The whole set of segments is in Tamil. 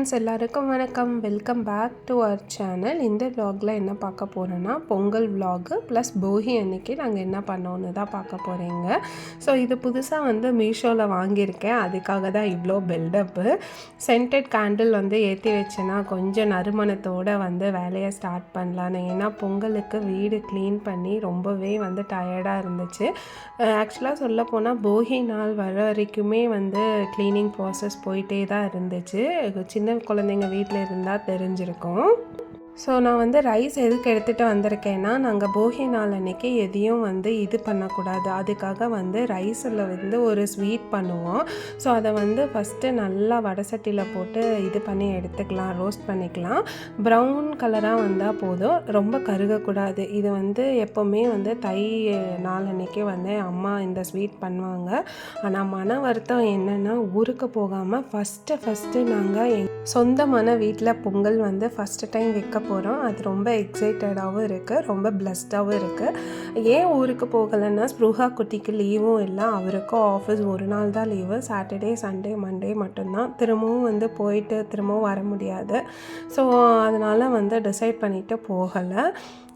ஃப்ரெண்ட்ஸ் எல்லாருக்கும் வணக்கம். Welcome back to our channel. இந்த விலாகில் என்ன பார்க்க போகிறோன்னா பொங்கல் விலாகு ப்ளஸ் போகி அன்னைக்கு நாங்கள் என்ன பண்ணோன்னு தான் பார்க்க போகிறீங்க ஸோ இது புதுசாக வந்து மீஷோவில் வாங்கியிருக்கேன். அதுக்காக தான் இவ்வளோ பில்டப்பு சென்டட் கேண்டில் வந்து ஏற்றி வச்சேன்னா கொஞ்சம் நறுமணத்தோடு வந்து வேலையை ஸ்டார்ட் பண்ணலான்னு. ஏன்னா பொங்கலுக்கு வீடு க்ளீன் பண்ணி ரொம்பவே வந்து டயர்டாக இருந்துச்சு. ஆக்சுவலாக சொல்ல போனால் போகி நாள் வர வரைக்குமே வந்து க்ளீனிங் ப்ராசஸ் போயிட்டே தான் இருந்துச்சு. சின்ன குழந்தைங்க வீட்டில் இருந்தால் தெரிஞ்சிருக்கும். ஸோ நான் வந்து ரைஸ் எதுக்கு எடுத்துகிட்டு வந்திருக்கேன்னா நாங்கள் போகி நாள் அன்றைக்கி எதையும் வந்து இது பண்ணக்கூடாது. அதுக்காக வந்து ரைஸில் வந்து ஒரு ஸ்வீட் பண்ணுவோம். ஸோ அதை வந்து ஃபஸ்ட்டு நல்லா வடை சட்டியில் போட்டு இது பண்ணி எடுத்துக்கலாம் ரோஸ்ட் பண்ணிக்கலாம். ப்ரௌன் கலராக வந்தால் போதும். ரொம்ப கருகக்கூடாது. இது வந்து எப்போவுமே வந்து தை நாள் அன்றைக்கி வந்து அம்மா இந்த ஸ்வீட் பண்ணுவாங்க. ஆனால் மன வருத்தம் என்னென்னா ஊருக்கு போகாமல் ஃபஸ்ட்டு ஃபஸ்ட்டு நாங்கள் எங் சொந்தமான வீட்டில் பொங்கல் வந்து ஃபஸ்ட்டு டைம் வைக்க போகிறோம் அது ரொம்ப எக்ஸைட்டடாகவும் இருக்குது ரொம்ப பிளஸ்டாகவும் இருக்குது ஏன் ஊருக்கு போகலைன்னா ஸ்ப்ருஹா குட்டிக்கு லீவும் இல்லை. அவருக்கும் ஆஃபீஸ் ஒரு நாள் தான் லீவு சாட்டர்டே சண்டே மண்டே மட்டும்தான். திரும்பவும் வந்து போயிட்டு திரும்பவும் வர முடியாது. ஸோ அதனால் வந்து டிசைட் பண்ணிவிட்டு போகலை.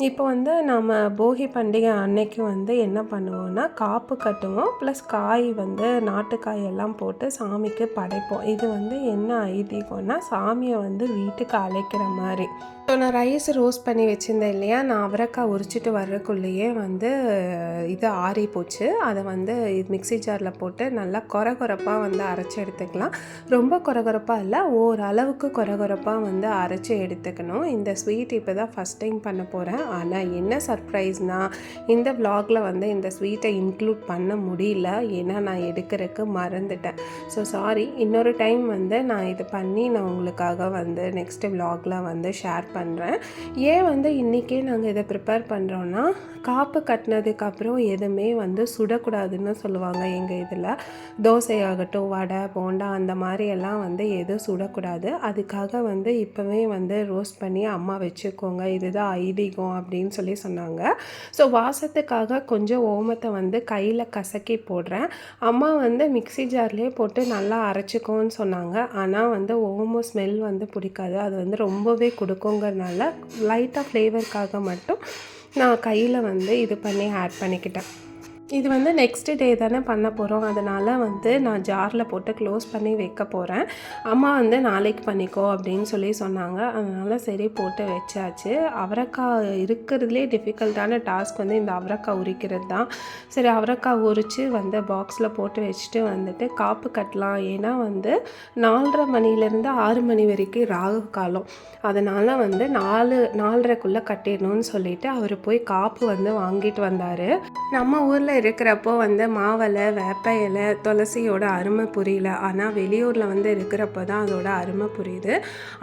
இப்போ வந்து நம்ம போகி பண்டிகை அன்னைக்கு வந்து என்ன பண்ணுவோம்னா காப்பு கட்டுவோம். ப்ளஸ் காய் வந்து நாட்டுக்காய் எல்லாம் போட்டு சாமிக்கு படைப்போம். இது வந்து என்ன ஐதீகம்னா சாமியை வந்து வீட்டுக்கு அழைக்கிற மாதிரி. ஸோ நான் ரைஸ் ரோஸ்ட் பண்ணி வச்சுருந்தேன் இல்லையா? நான் அவரைக்காய் உரிச்சிட்டு வர்றதுக்குள்ளேயே வந்து இது ஆறி போச்சு அதை வந்து மிக்ஸி ஜாரில் போட்டு நல்லா கொர கொரப்பாக வந்து அரைச்சி எடுத்துக்கலாம். ரொம்ப கொர கொரப்பாக இல்லை ஓரளவுக்கு கொர கொரப்பாக வந்து அரைச்சி எடுத்துக்கணும். இந்த ஸ்வீட் இப்போ தான் ஃபஸ்ட் டைம் பண்ண போகிறேன் ஆனால் என்ன சர்ப்ரைஸ்னால் இந்த விலாகில் வந்து இந்த ஸ்வீட்டை இன்க்ளூட் பண்ண முடியல. ஏன்னா நான் எடுக்கிறதுக்கு மறந்துட்டேன். ஸோ சாரி இன்னொரு டைம் வந்து நான் இது பண்ணி நான் உங்களுக்காக வந்து நெக்ஸ்ட் விலாகில் வந்து ஷேர் பண்ணுறேன் ஏன் வந்து இன்றைக்கே நாங்கள் இதை ப்ரிப்பேர் பண்ணுறோன்னா காப்பு கட்டினதுக்கப்புறம் எதுவுமே வந்து சுடக்கூடாதுன்னு சொல்லுவாங்க எங்கள் இதில். தோசையாகட்டும் வடை போண்டா அந்த மாதிரி எல்லாம் வந்து எதுவும் சுடக்கூடாது. அதுக்காக வந்து இப்போவே வந்து ரோஸ்ட் பண்ணி அம்மா வச்சுக்கோங்க இதுதான் ஐதீகம் அப்படின்னு சொல்லி சொன்னாங்க. ஸோ வாசத்துக்காக கொஞ்சம் ஓமத்தை வந்து கையில் கசக்கி போடுறேன். அம்மா வந்து மிக்ஸி ஜார்லேயே போட்டு நல்லா அரைச்சிக்கோன்னு சொன்னாங்க. ஆனால் வந்து ஓமம் ஸ்மெல் வந்து பிடிக்காது. அது வந்து ரொம்பவே கொடுக்குங்கிறனால லைட்டாக ஃப்ளேவருக்காக மட்டும் நான் கையில் வந்து இது பண்ணி ஆட் பண்ணிக்கிட்டேன். இது வந்து நெக்ஸ்ட் டே தானே பண்ண போகிறோம் அதனால் வந்து நான் ஜாரில் போட்டு க்ளோஸ் பண்ணி வைக்க போகிறேன் அம்மா வந்து நாளைக்கு பண்ணிக்கோ அப்படின்னு சொல்லி சொன்னாங்க. அதனால் சரி போட்டு வச்சாச்சு. அவரைக்காய் இருக்கிறதுலே டிஃபிகல்ட்டான டாஸ்க் வந்து இந்த அவரைக்காய் உரிக்கிறது தான். சரி அவரைக்காய் உரித்து வந்து பாக்ஸில் போட்டு வச்சுட்டு வந்துட்டு காப்பு கட்டலாம். ஏன்னா வந்து நாலரை மணிலேருந்து ஆறு மணி வரைக்கும் ராகு காலம். அதனால் வந்து நாலு நாலரைக்குள்ளே கட்டிடணும்னு சொல்லிட்டு அவர் போய் காப்பு வந்து வாங்கிட்டு வந்தார். நம்ம ஊரில் இருக்கிறப்போ வந்து மாவலை வேப்ப இலை துளசியோட அருமை புரியல. ஆனால் வெளியூரில் வந்து இருக்கிறப்போ தான் அதோட அருமை புரியுது.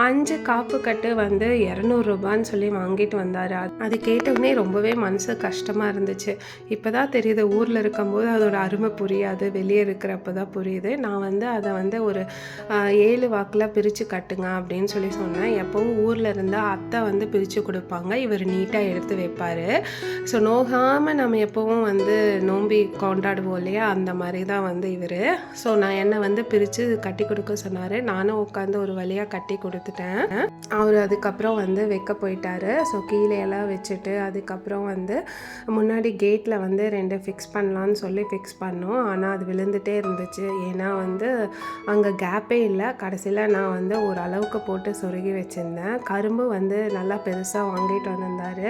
அஞ்சு காப்பு கட்டு வந்து இரநூறுபான்னு சொல்லி வாங்கிட்டு வந்தார். அது கேட்டவுடனே ரொம்பவே மனசு கஷ்டமாக இருந்துச்சு. இப்போ தான் தெரியுது ஊரில் இருக்கும்போது அதோட அருமை புரியாது. வெளியே இருக்கிறப்ப தான் புரியுது. நான் வந்து அதை வந்து ஒரு ஏழு வாக்கில் பிரித்து கட்டுங்க அப்படின்னு சொல்லி சொன்னேன். எப்போவும் ஊரில் இருந்தால் அத்தை வந்து பிரித்து கொடுப்பாங்க. இவர் நீட்டாக எடுத்து வைப்பார். ஸோ நோகாமல் நம்ம எப்போவும் வந்து நோம்பி கொண்டாடுவோம் இல்லையா? அந்த மாதிரி தான் வந்து இவர். ஸோ நான் என்னை வந்து பிரித்து கட்டி கொடுக்க சொன்னார். நானும் உட்காந்து ஒரு வழியாக கட்டி கொடுத்துட்டேன். அவர் அதுக்கப்புறம் வந்து வைக்க போயிட்டாரு. ஸோ கீழே எல்லாம் வச்சுட்டு அதுக்கப்புறம் வந்து முன்னாடி கேட்டில் வந்து ரெண்டு ஃபிக்ஸ் பண்ணலான்னு சொல்லி ஃபிக்ஸ் பண்ணோம். ஆனால் அது விழுந்துட்டே இருந்துச்சு. ஏன்னா வந்து அங்கே கேப்பே இல்லை. கடைசியில் நான் வந்து ஒரு அளவுக்கு போட்டு சொருகி வச்சுருந்தேன். கரும்பு வந்து நல்லா பெருசாக வாங்கிட்டு வந்திருந்தார்.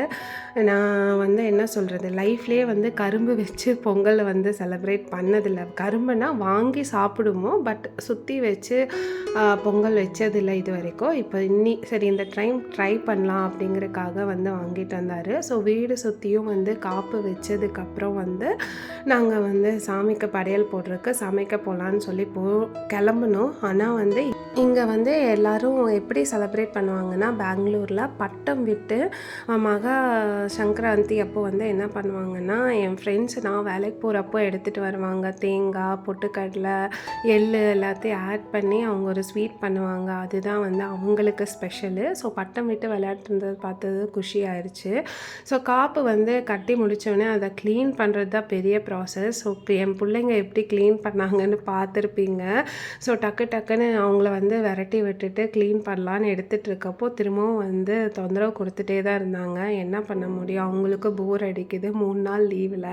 நான் வந்து என்ன சொல்கிறது லைஃப்லேயே வந்து கரும்பு வச்சு வச்சு பொங்கலை வந்து செலப்ரேட் பண்ணதில்லை. கரும்புனா வாங்கி சாப்பிடுவோம். பட் சுற்றி வச்சு பொங்கல் வச்சதில்லை இது வரைக்கும் இப்போ இன்னி சரி இந்த டைம் ட்ரை பண்ணலாம் அப்படிங்கிறதுக்காக வந்து வாங்கிட்டு வந்தார். ஸோ வீடு சுற்றியும் வந்து காப்பு வச்சதுக்கப்புறம் வந்து நாங்கள் வந்து சாமிக்கு படையல் போடுறதுக்கு சமைக்க போகலான்னு சொல்லி போ கிளம்புனோம். ஆனால் வந்து இங்கே வந்து எல்லாரும் எப்படி செலப்ரேட் பண்ணுவாங்கன்னா பெங்களூரில் பட்டம் விட்டு மகா சங்கராந்தி அப்போ வந்து என்ன பண்ணுவாங்கன்னா என் ஃப்ரெண்ட்ஸ் நான் வேலைக்கு போகிறப்போ எடுத்துகிட்டு வருவாங்க. தேங்காய் பொட்டுக்கடலை எள் எல்லாத்தையும் ஆட் பண்ணி அவங்க ஒரு ஸ்வீட் பண்ணுவாங்க. அதுதான் வந்து அவங்களுக்கு ஸ்பெஷலு ஸோ பட்டம் விட்டு விளையாட்டுறது பார்த்தது குஷி ஆயிடுச்சு ஸோ காப்பு வந்து கட்டி முடித்தோடனே அதை க்ளீன் பண்ணுறது தான் பெரிய ப்ராசஸ் ஸோ என் பிள்ளைங்க எப்படி க்ளீன் பண்ணாங்கன்னு பார்த்துருப்பீங்க. ஸோ டக்கு டக்குன்னு அவங்கள வந்து விரட்டி விட்டுட்டு க்ளீன் பண்ணலான்னு எடுத்துகிட்டு இருக்கப்போ திரும்பவும் வந்து தொந்தரவு கொடுத்துட்டே தான் இருந்தாங்க. என்ன பண்ண முடியும்? அவங்களுக்கு போர் அடிக்குது. மூணு நாள் லீவில்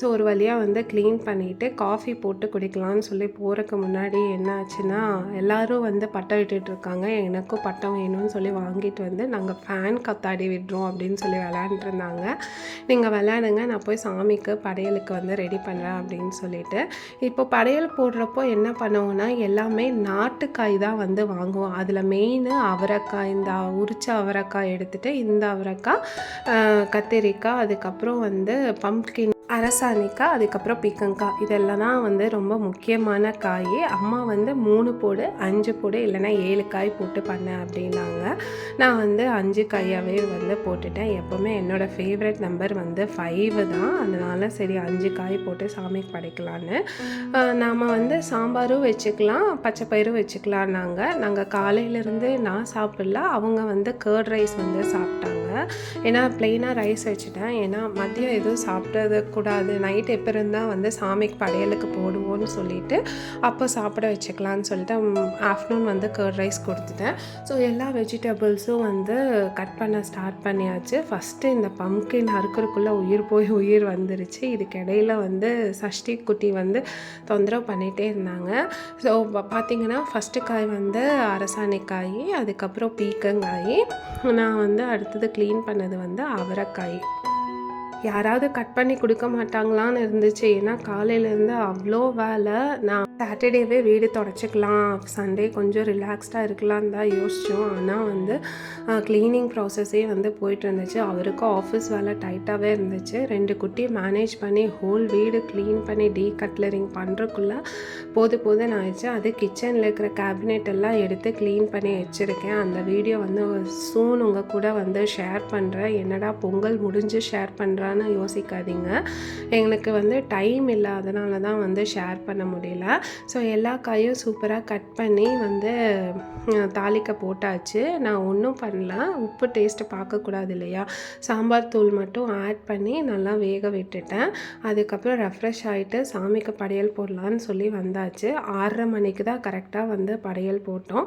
ஸோ ஒரு வழியாக வந்து க்ளீன் பண்ணிவிட்டு காஃபி போட்டு குடிக்கலாம்னு சொல்லி போகிறக்கு முன்னாடி என்ன ஆச்சுன்னா எல்லோரும் வந்து பட்டம் விட்டுட்ருக்காங்க எனக்கும் பட்டம் வேணும்னு சொல்லி வாங்கிட்டு வந்து நாங்கள் ஃபேன் கத்தாடி விடுறோம் அப்படின்னு சொல்லி விளையாண்டுருந்தாங்க நீங்கள் விளையாடுங்க நான் போய் சாமிக்கு படையலுக்கு வந்து ரெடி பண்ணுறேன் அப்படின்னு சொல்லிட்டு. இப்போ படையல் போடுறப்போ என்ன பண்ணுவோம்னா எல்லாமே நாட்டுக்காய் தான் வந்து வாங்குவோம். அதில் மெயின் அவரைக்காய் இந்த உரிச்ச அவரைக்காய் எடுத்துகிட்டு இந்த அவரைக்காய் கத்திரிக்காய் அதுக்கப்புறம் வந்து பம்ப்கின் அரசாணிக்காய் அதுக்கப்புறம் பீக்கங்காய் இதெல்லாம் தான் வந்து ரொம்ப முக்கியமான காய். அம்மா வந்து மூணு போடு அஞ்சு போடு இல்லைன்னா ஏழு காய் போட்டு பண்ணேன் அப்படின்னாங்க. நான் வந்து அஞ்சு காயாகவே வந்து போட்டுட்டேன். எப்போவுமே என்னோடய ஃபேவரட் நம்பர் வந்து ஃபைவ் தான். அதனால் சரி அஞ்சு காய் போட்டு சாமிக்கு படைக்கலான்னு நாம் வந்து சாம்பாரும் வச்சுக்கலாம் பச்சை பயிரும் வச்சுக்கலான்னாங்க நாங்கள் காலையிலேருந்து நான் சாப்பிடல. அவங்க வந்து கேர்ட் ரைஸ் வந்து சாப்பிட்டாங்க. ஏன்னா ப்ளெயினாக ரைஸ் வச்சுட்டேன். ஏன்னா மதியம் எதுவும் சாப்பிட்டது கூடாது. நைட் எப்போ இருந்தால் வந்து சாமிக்கு படையலுக்கு போடுவோன்னு சொல்லிட்டு அப்போ சாப்பிட வச்சுக்கலான்னு சொல்லிட்டு ஆஃப்டர்நூன் வந்து கேர்ட் ரைஸ் கொடுத்துட்டேன். ஸோ எல்லா வெஜிடபிள்ஸும் வந்து கட் பண்ண ஸ்டார்ட் பண்ணியாச்சு. ஃபஸ்ட்டு இந்த பம்கின் அறுக்கிறதுக்குள்ளே உயிர் போய் உயிர் வந்துருச்சு. இதுக்கு இடையில வந்து சஷ்டி குட்டி வந்து தொந்தரவு பண்ணிகிட்டே இருந்தாங்க. ஸோ பார்த்தீங்கன்னா ஃபஸ்ட்டு காய் வந்து அரசாணிக்காய் அதுக்கப்புறம் பீக்கங்காய். நான் வந்து அடுத்தது க்ளீன் பண்ணது வந்து அவரைக்காய். யாராவது கட் பண்ணி கொடுக்க மாட்டாங்களான்னு இருந்துச்சு. ஏன்னா காலையிலேருந்து அவ்வளோ வேலை. நான் சாட்டர்டேவே வீடு தொடச்சிக்கலாம். சண்டே கொஞ்சம் ரிலாக்ஸ்டாக இருக்கலாம் தான் யோசித்தோம் ஆனால் வந்து க்ளீனிங் ப்ராசஸே வந்து போயிட்டு இருந்துச்சு. அவருக்கும் ஆஃபீஸ் வேலை டைட்டாகவே இருந்துச்சு. ரெண்டு குட்டி மேனேஜ் பண்ணி ஹோல் வீடு க்ளீன் பண்ணி டீ கட்லரிங் பண்ணுறக்குள்ளே போது போதுன்னு ஆயிடுச்சு. அது கிச்சனில் இருக்கிற கேபினெட் எல்லாம் எடுத்து க்ளீன் பண்ணி வச்சுருக்கேன். அந்த வீடியோ வந்து சூன் உங்கள் கூட வந்து ஷேர் பண்ணுறேன் என்னடா பொங்கல் முடிஞ்சு ஷேர் பண்ணுறான்னு யோசிக்காதீங்க. எங்களுக்கு வந்து டைம் இல்லாதனால தான் வந்து ஷேர் பண்ண முடியல. ஸோ எல்லா காயும் சூப்பராக கட் பண்ணி வந்து தாளிக்க போட்டாச்சு. நான் ஒன்றும் பண்ணல. உப்பு டேஸ்ட்டு பார்க்கக்கூடாது இல்லையா? சாம்பார் தூள் மட்டும் ஆட் பண்ணி நல்லா வேக விட்டுட்டேன். அதுக்கப்புறம் ரெஃப்ரெஷ் ஆகிட்டு சாமிக்கு படையல் போடலான்னு சொல்லி வந்தாச்சு. ஆறரை மணிக்கு தான் கரெக்டாக வந்து படையல் போட்டோம்.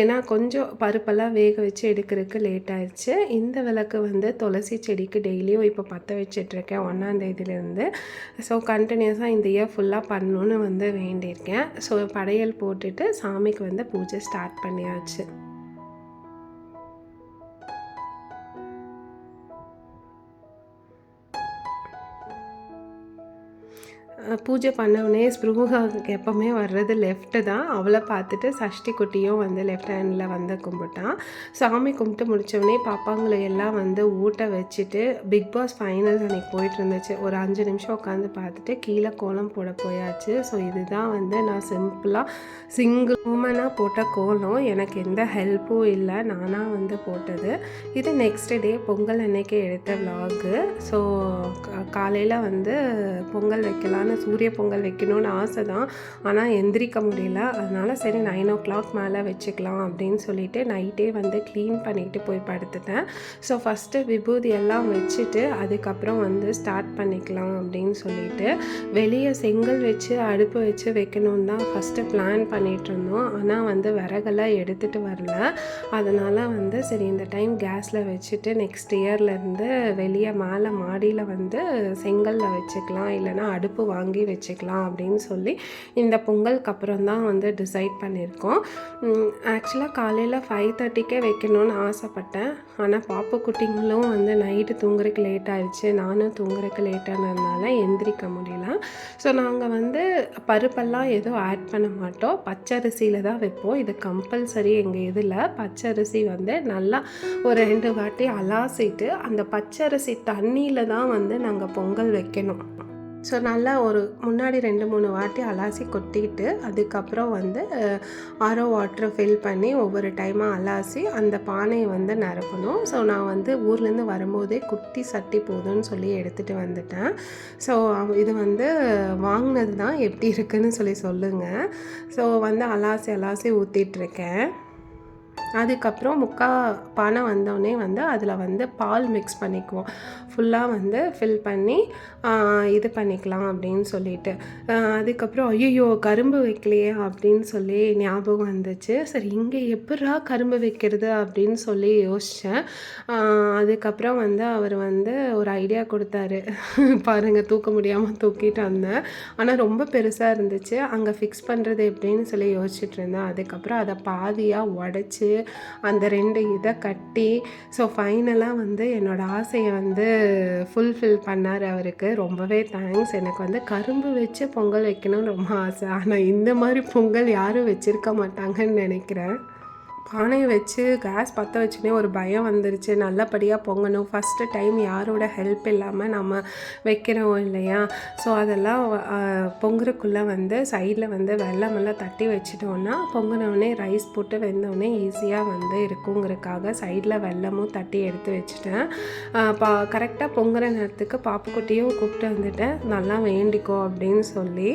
ஏன்னா கொஞ்சம் பருப்பெல்லாம் வேக வச்சு எடுக்கிறதுக்கு லேட் ஆயிடுச்சு. இந்த விளக்கு வந்து துளசி செடிக்கு டெய்லியும் இப்போ பற்ற வச்சிட்ருக்கேன் ஒன்றாந்தேதியிலேருந்து ஸோ கண்டினியூஸாக இந்த இயர் ஃபுல்லாக பண்ணணுன்னு வந்து பண்ணியிருக்கேன். ஸோ படையல் போட்டுட்டு சாமிக்கு வந்து பூஜை ஸ்டார்ட் பண்ணியாச்சு. பூஜை பண்ணவுடனே ஸ்பிருகாவுக்கு எப்போவுமே வர்றது லெஃப்ட்டு தான். அவளை பார்த்துட்டு சஷ்டி குட்டியும் வந்து லெஃப்ட் ஹேண்டில் வந்து கும்பிட்டான். சாமி கும்பிட்டு முடித்தோடனே பாப்பாங்களை எல்லாம் வந்து ஊட்ட வச்சுட்டு பிக் பாஸ் ஃபைனல்ஸ் அன்றைக்கி போயிட்டு இருந்துச்சு. ஒரு அஞ்சு நிமிஷம் உட்காந்து பார்த்துட்டு கீழே கோலம் போட போயாச்சு. ஸோ இதுதான் வந்து நான் சிம்பிளாக சிங்கிள் உமனாக போட்ட கோலம். எனக்கு எந்த ஹெல்ப்பும் இல்லை. நானாக வந்து போட்டது. இது நெக்ஸ்ட் டே பொங்கல் அன்னைக்கு எடுத்த விலாகு ஸோ காலையில் வந்து பொங்கல் வைக்கலான்னு சூரிய பொங்கல் வைக்கணும்னு ஆசை தான். ஆனால் எந்திரிக்க முடியல. அதனால் சரி நைன் ஓ கிளாக் மேலே வச்சுக்கலாம் அப்படின்னு சொல்லிட்டு நைட்டே வந்து க்ளீன் பண்ணிவிட்டு போய் படுத்துட்டேன். ஸோ ஃபஸ்ட்டு விபூதி எல்லாம் வச்சுட்டு அதுக்கப்புறம் வந்து ஸ்டார்ட் பண்ணிக்கலாம் அப்படின்னு சொல்லிட்டு வெளியே செங்கல் வச்சு அடுப்பு வச்சு வைக்கணும்னு தான் ஃபஸ்ட்டு பிளான் பண்ணிகிட்டு இருந்தோம். ஆனால் வந்து விறகெல்லாம் எடுத்துகிட்டு வரல. அதனால் வந்து சரி இந்த டைம் கேஸில் வச்சுட்டு நெக்ஸ்ட் இயர்லேருந்து வெளியே மேலே மாடியில் வந்து செங்கலில் வச்சுக்கலாம். இல்லைன்னா அடுப்பு வாங்கி வச்சுக்கலாம் அப்படின்னு சொல்லி இந்த பொங்கலுக்கு அப்புறம் தான் வந்து டிசைட் பண்ணியிருக்கோம். ஆக்சுவலாக காலையில் ஃபைவ் தேர்ட்டிக்கே வைக்கணும்னு ஆசைப்பட்டேன். ஆனால் பாப்பா குட்டிங்களும் வந்து நைட்டு தூங்குறதுக்கு லேட் ஆயிடுச்சு. நானும் தூங்குறதுக்கு லேட் ஆனதுனால எந்திரிக்க முடியல. ஸோ நாங்கள் வந்து பருப்பெல்லாம் எதுவும் ஆட் பண்ண மாட்டோம். பச்சரிசியில் தான் வைப்போம். இது கம்பல்சரி எங்கள் இதில். பச்சரிசி வந்து நல்லா ஒரு ரெண்டு வாட்டி அலாசிட்டு அந்த பச்சரிசி தண்ணியில் தான் வந்து நாங்கள் பொங்கல் வைக்கணும். ஸோ நல்லா ஒரு முன்னாடி ரெண்டு மூணு வாட்டி அலாசி கொட்டிட்டு அதுக்கப்புறம் வந்து ஆரோ வாட்டரை ஃபில் பண்ணி ஒவ்வொரு டைமாக அலாசி அந்த பானையை வந்து நிரப்பணும். ஸோ நான் வந்து ஊர்லேருந்து வரும்போதே குட்டி சட்டி போதும்னு சொல்லி எடுத்துகிட்டு வந்துட்டேன். ஸோ இது வந்து வாங்கினது தான் எப்படி இருக்குன்னு சொல்லி சொல்லுங்கள் ஸோ வந்து அலாசி அலாசி ஊற்றிட்டுருக்கேன் அதுக்கப்புறம் முக்கால் பானை வந்தோடனே வந்து அதில் வந்து பால் மிக்ஸ் பண்ணிக்குவோம். ஃபுல்லாக வந்து ஃபில் பண்ணி இது பண்ணிக்கலாம் அப்படின்னு சொல்லிட்டு. அதுக்கப்புறம் ஐயோ கரும்பு வைக்கலையே அப்படின்னு சொல்லி ஞாபகம் வந்துச்சு. சரி இங்கே எப்படா கரும்பு வைக்கிறது அப்படின்னு சொல்லி யோசித்தேன் அதுக்கப்புறம் வந்து அவர் வந்து ஒரு ஐடியா கொடுத்தாரு. பாருங்கள் தூக்க முடியாமல் தூக்கிட்டு வந்தேன். ஆனால் ரொம்ப பெருசாக இருந்துச்சு. அங்கே ஃபிக்ஸ் பண்ணுறது எப்படின்னு சொல்லி யோசிச்சுட்டு இருந்தேன். அதுக்கப்புறம் அதை பாதியாக உடச்சி அந்த ரெண்டு இதை கட்டி ஸோ ஃபைனலாக வந்து என்னோடய ஆசையை வந்து ஃபுல்ஃபில் பண்ணார் அவருக்கு. ரொம்பவே தேங்க்ஸ் எனக்கு வந்து கரும்பு வச்சு பொங்கல் வைக்கணும்னு ரொம்ப ஆசை. ஆனால் இந்த மாதிரி பொங்கல் யாரும் வச்சுருக்க மாட்டாங்கன்னு நினைக்கிறேன். பானையை வச்சு கேஸ் பற்ற வச்சுனே ஒரு பயம் வந்துருச்சு. நல்லபடியாக பொங்கணும். ஃபஸ்ட்டு டைம் யாரோட ஹெல்ப் இல்லாமல் நம்ம வைக்கிறோம் இல்லையா? ஸோ அதெல்லாம் பொங்குறக்குள்ளே வந்து சைடில் வந்து வெள்ளமெல்லாம் தட்டி வச்சிட்டோன்னா பொங்கினவுடனே ரைஸ் போட்டு வெந்தவுடனே ஈஸியாக வந்து இருக்குங்கிறதுக்காக சைடில் வெள்ளமும் தட்டி எடுத்து வச்சுட்டேன். பா கரெக்டாக பொங்குற நேரத்துக்கு பாப்புக்குட்டியும் கூப்பிட்டு வந்துட்டேன். நல்லா வேண்டிக்கோ அப்படின்னு சொல்லி.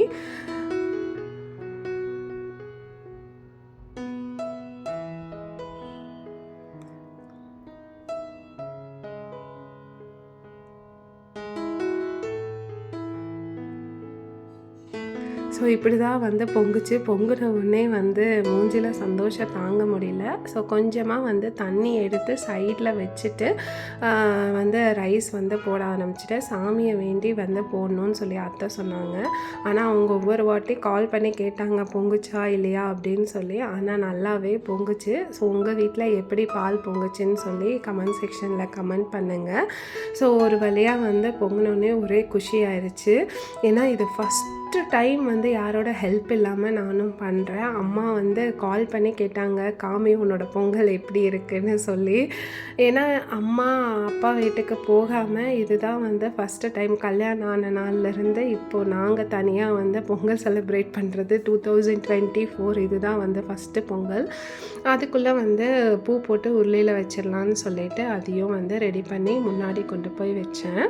ஸோ இப்படி தான் வந்து பொங்குச்சு. பொங்குன உடனே வந்து மூஞ்சில் சந்தோஷம் தாங்க முடியல. ஸோ கொஞ்சமாக வந்து தண்ணி எடுத்து சைடில் வச்சுட்டு வந்து ரைஸ் வந்து போட ஆரம்பிச்சிட்டு சாமியை வேண்டி வந்து போடணும்னு சொல்லி அத்தை சொன்னாங்க. ஆனால் அவங்க ஒவ்வொரு வாட்டி கால் பண்ணி கேட்டாங்க பொங்குச்சா இல்லையா? அப்படின்னு சொல்லி. ஆனால் நல்லாவே பொங்குச்சு. ஸோ உங்கள் வீட்டில் எப்படி பால் பொங்குச்சுன்னு சொல்லி கமெண்ட் செக்ஷனில் கமெண்ட் பண்ணுங்கள் ஸோ ஒரு வழியாக வந்து பொங்கினோடனே ஒரே குஷி ஆயிடுச்சு ஏன்னா இது ஃபஸ்ட் ஃபஸ்ட்டு டைம் வந்து யாரோட ஹெல்ப் இல்லாமல் நானும் பண்ணுறேன் அம்மா வந்து கால் பண்ணி கேட்டாங்க காமி உன்னோட பொங்கல் எப்படி இருக்குன்னு சொல்லி. ஏன்னா அம்மா அப்பா வீட்டுக்கு போகாமல் இதுதான் வந்து ஃபஸ்ட்டு டைம் கல்யாணம் ஆன நாள்லேருந்து இப்போது நாங்கள் தனியாக வந்து பொங்கல் செலிப்ரேட் பண்ணுறது டூ தௌசண்ட் டுவெண்ட்டி ஃபோர் இதுதான் வந்து ஃபஸ்ட்டு பொங்கல். அதுக்குள்ளே வந்து பூ போட்டு உருளையில் வச்சிடலான்னு சொல்லிட்டு அதையும் வந்து ரெடி பண்ணி முன்னாடி கொண்டு போய் வச்சேன்.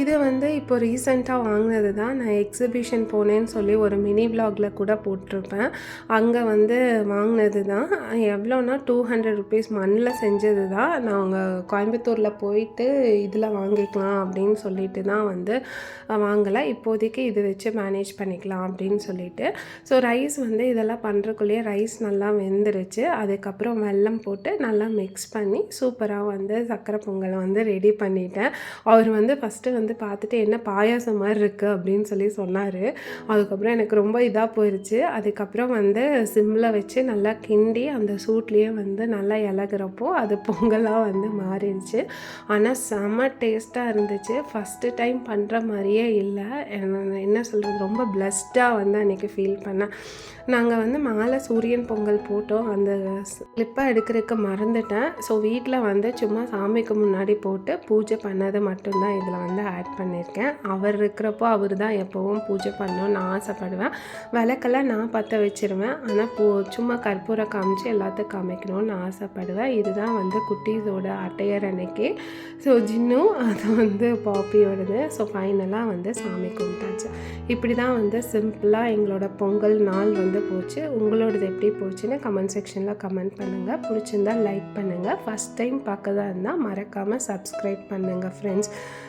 இது வந்து இப்போ ரீசெண்டாக வாங்கினது தான் நான் எக்ஸிபிஷன் போனேன்னு சொல்லி ஒரு மினி விலாகில் கூட போட்டிருப்பேன். அங்கே வந்து வாங்கினது தான். எவ்வளோனா டூ ஹண்ட்ரட் ருபீஸ் மண்ணில் செஞ்சது தான். நாங்கள் கோயம்புத்தூரில் போயிட்டு இதில் வாங்கிக்கலாம் அப்படின்னு சொல்லிட்டு தான் வந்து வாங்கலை. இப்போதைக்கு இது வச்சு மேனேஜ் பண்ணிக்கலாம் அப்படின்னு சொல்லிட்டு. ஸோ ரைஸ் வந்து இதெல்லாம் பண்ணுறக்குள்ளேயே ரைஸ் நல்லா வெந்துருச்சு. அதுக்கப்புறம் வெல்லம் போட்டு நல்லா மிக்ஸ் பண்ணி சூப்பராக வந்து சக்கரை பொங்கலை வந்து ரெடி பண்ணிட்டேன். அவர் வந்து ஃபஸ்ட்டு வந்து பார்த்துட்டு என்ன பாயாசம் மாதிரி இருக்குது அப்படின்னு சொல்லி சொன்னார். அதுக்கப்புறம் எனக்கு ரொம்ப இதாக போயிடுச்சு அதுக்கப்புறம் வந்து சிம்மில் வச்சு நல்லா கிண்டி அந்த சூட்லேயே வந்து நல்லா இலகிறப்போ அது பொங்கலாக வந்து மாறிடுச்சு. ஆனால் செம்ம டேஸ்ட்டாக இருந்துச்சு. ஃபஸ்ட்டு டைம் பண்ணுற மாதிரியே இல்லை. என்ன சொல்கிறது ரொம்ப பிளஸ்டாக வந்து அன்றைக்கி ஃபீல் பண்ணேன் நாங்கள் வந்து மேலே சூரியன் பொங்கல் போட்டோம். அந்த ஸ்லிப்பாக எடுக்கிறதுக்கு மறந்துட்டேன். ஸோ வீட்டில் வந்து சும்மா சாமிக்கு முன்னாடி போட்டு பூஜை பண்ணது மட்டும்தான். இதில் வந்து ஆட் பண்ணியிருக்கேன் அவர் இருக்கிறப்போ அவர் தான் எப்போவும் பூஜை பண்ணணும்னு ஆசைப்படுவேன். விளக்கெல்லாம் நான் பற்ற வச்சுருவேன். ஆனால் பூ சும்மா கற்பூரம் காமிச்சு எல்லாத்துக்கும் காமிக்கணும்னு ஆசைப்படுவேன். இதுதான் வந்து குட்டீஸோட அட்டையர் அன்னைக்கு. ஸோ ஜின்னும் அது வந்து பாப்பியோடது. ஸோ ஃபைனலாக வந்து சாமி கும்பிட்டாச்சு. இப்படி தான் வந்து சிம்பிளாக எங்களோட பொங்கல் நாள் வந்து போச்சு. உங்களோடது எப்படி போச்சுன்னு கமெண்ட் செக்ஷனில் கமெண்ட் பண்ணுங்கள் பிடிச்சிருந்தால் லைக் பண்ணுங்கள் ஃபஸ்ட் டைம் பார்க்கதா இருந்தால் மறக்காமல் சப்ஸ்கிரைப் பண்ணுங்கள் ஃப்ரெண்ட்ஸ்